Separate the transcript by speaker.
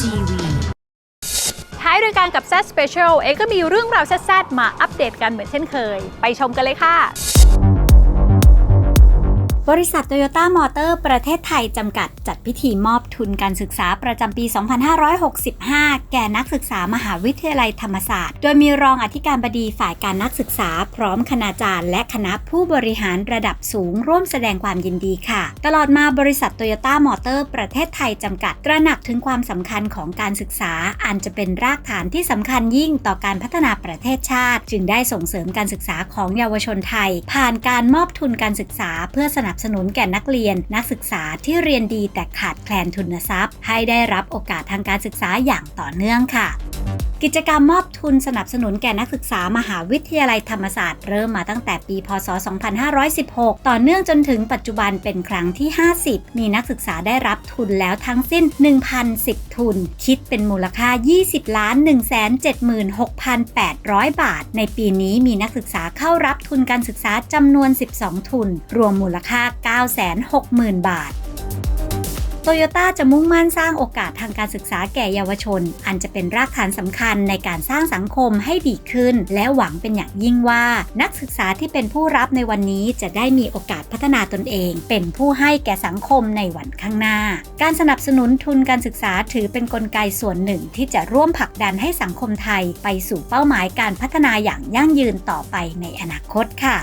Speaker 1: TV
Speaker 2: ท้ายรายการกับ Z Special เอก็มีเรื่องราวแซดๆมาอัปเดตกันเหมือนเช่นเคย ไปชมกันเลยค่ะ
Speaker 3: บริษัทโตโยต้ามอเตอร์ประเทศไทยจำกัดจัดพิธีมอบทุนการศึกษาประจำปี 2565 แก่นักศึกษามหาวิทยาลัยธรรมศาสตร์ โดยมีรองอธิการบดีฝ่ายการนักศึกษา พร้อมคณาจารย์ และคณะผู้บริหารระดับสูงร่วมแสดงความยินดีค่ะ ตลอดมาบริษัทโตโยต้ามอเตอร์ประเทศไทยจำกัดตระหนักถึงความสำคัญของการศึกษาอันจะเป็นรากฐานที่สำคัญยิ่งต่อการพัฒนาประเทศชาติ จึงได้ส่งเสริมการศึกษาของเยาวชนไทย ผ่านการมอบทุนการศึกษาเพื่อสนับบสนุนแก่นักเรียนนักศึกษาที่เรียนดีแต่ขาดแคลนทุนทรัพย์ ให้ได้รับโอกาสทางการศึกษาอย่างต่อเนื่องค่ะ กิจกรรมมอบทุนสนับสนุนแก่นักศึกษามหาวิทยาลัยธรรมศาสตร์เริ่มมาตั้งแต่ปี พศ 2516 ต่อเนื่องจนถึงปัจจุบันเป็นครั้งที่ 50 มีนักศึกษาได้รับทุนแล้วทั้งสิ้น 1,010 ทุน คิดเป็นมูลค่า 20 ล้าน 176,800 บาท ในปีนี้มีนักศึกษาเข้ารับทุนการศึกษาจำนวน 12 ทุน รวมมูลค่า 960,000 บาท โตโยต้าจะมุ่งมั่นสร้างโอกาสทางการศึกษาแก่เยาวชน อันจะเป็นรากฐานสำคัญในการสร้างสังคมให้ดีขึ้น และหวังเป็นอย่างยิ่งว่า นักศึกษาที่เป็นผู้รับในวันนี้จะได้มีโอกาสพัฒนาตนเอง เป็นผู้ให้แก่สังคมในวันข้างหน้า การสนับสนุนทุนการศึกษาถือเป็นนกลไกส่วนหนึ่งที่จะร่วมผลักดันให้สังคมไทยไปสู่เป้าหมายการพัฒนาอย่างยั่งยืนต่อไปในอนาคตค่ะ